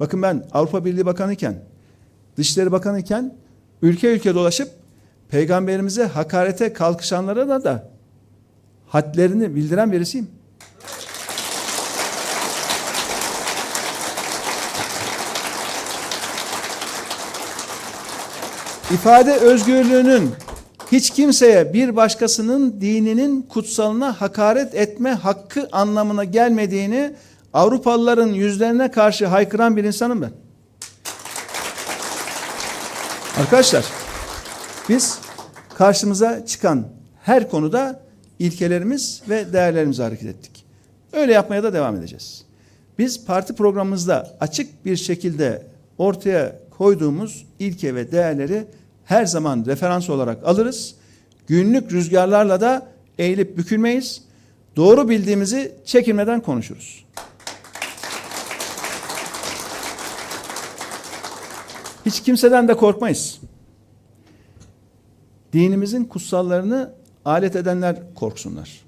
Bakın ben Avrupa Birliği Bakanı iken, Dışişleri Bakanı iken ülke ülke dolaşıp peygamberimize hakarete kalkışanlara da da hadlerini bildiren birisiyim. İfade özgürlüğünün hiç kimseye bir başkasının dininin kutsalına hakaret etme hakkı anlamına gelmediğini Avrupalıların yüzlerine karşı haykıran bir insanım ben. Arkadaşlar biz karşımıza çıkan her konuda ilkelerimiz ve değerlerimize hareket ettik. Öyle yapmaya da devam edeceğiz. Biz parti programımızda açık bir şekilde ortaya koyduğumuz ilke ve değerleri her zaman referans olarak alırız. Günlük rüzgarlarla da eğilip bükülmeyiz. Doğru bildiğimizi çekinmeden konuşuruz. Hiç kimseden de korkmayız. Dinimizin kutsallarını alet edenler korksunlar.